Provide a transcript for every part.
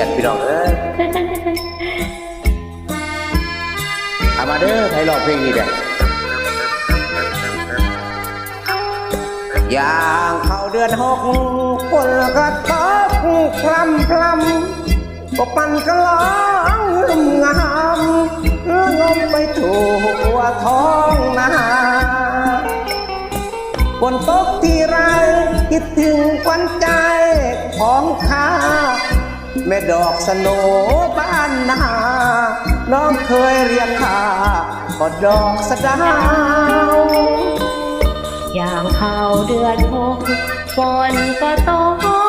ยดพี่น้องเอ้ยเอามาเด้อใครร้องเพลงนี้เด้ออย่างเข้าเดือนหกฝนก็ตกพรำพรำก็ปั่นก็ร้องงามเรื่องลมไปทั่วท้อ แม่ดอกสโนบ้านนาน้องเคยเรียกข้าก็ดอกสดาว อย่างเข้าเดือนหกฝนก็ต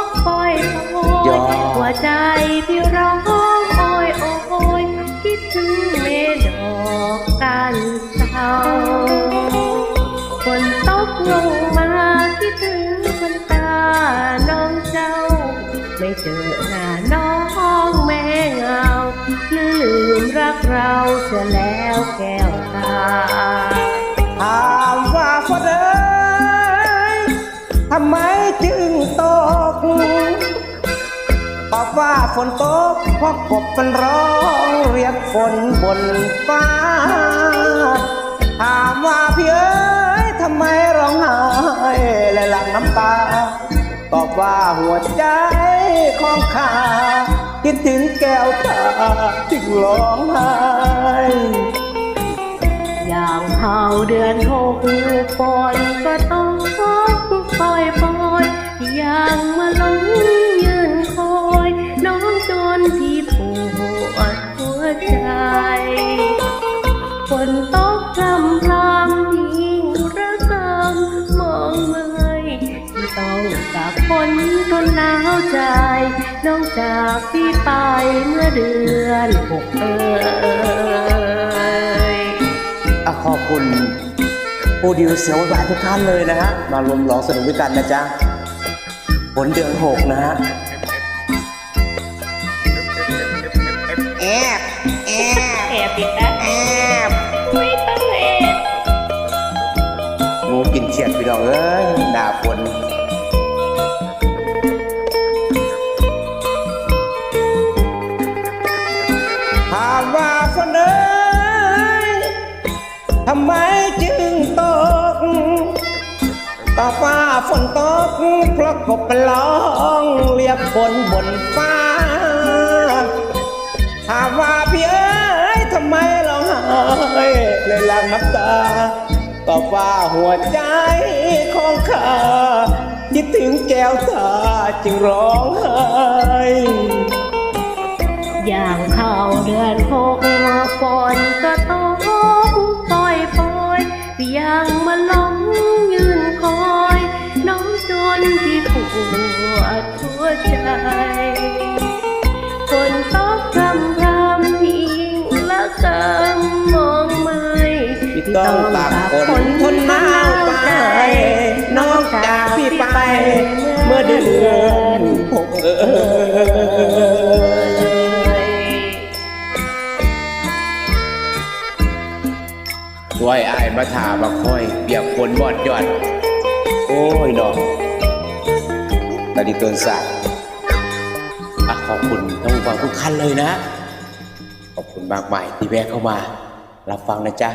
กปล่อยโอยยอดหัวใจพี่ร้องโอยโอยคิดถึงเมดอกกันเศร้าฝนตกลงมาคิดถึงคนตาน้องเจ้า ไม่เจอหน้าน้อง ท้องแม่เงา ลืมรักเราเสียแล้วแก้วตาถามว่าฝนเอ้ยทำไมจึงตกตอบว่าฝนตกเพราะกบมันร้องเรียกฝนบนฟ้า ถามว่าพี่เอ๋ยทำไมร้องไห้และหลั่งน้ำตา ตอบว่าหัวใจ ของข้าคิดถึงแก้วตาจึงร้องไห้อย่างเฮาเดือนหกฝน ฝนทนหนาวใจ น้องจากพี่ไปเมื่อเดือนหกเอ่ยอะขอบคุณผู้ดิวเสียงหวานทุกท่านเลยนะฮะ มารวมร้องสนุกด้วยกันนะจ๊ะผลเดือนหกนะฮะแอบแอบแอบอีกนะแอบไม่ต้องแอบงูกินเฉียดพี่น้องเอ้ยด่าฝน ทำไมจึงตกตอบว่าฝนตกเพราะกบป็นร้องเรียกฝนบนฟ้าถามว่าพี่เอ้ยทำไมร้องไห้เลยหลังน้ำตาตอบว่าหัวใจของข้าคิดถึงแก้วตาจึงร้องไห้อย่างเข้าเดือนหกฝนก็ตก วดหัวใจฝนตกพรำพรำยิ่งละกันมองไม่ที่ต้องตากฝนทนหนาวไปน้องจากพี่ไป เมื่อเดือนหกเอ้ยด้วยอายมาถามาคอยเปียกฝนบอดยอด โอ้ยเนา ตาดีเกินสายอะขอบคุณท่านผู้ฟังทุกท่านเลยนะ ขอบคุณมากมายที่แวะเข้ามา รับฟังนะจ๊ะ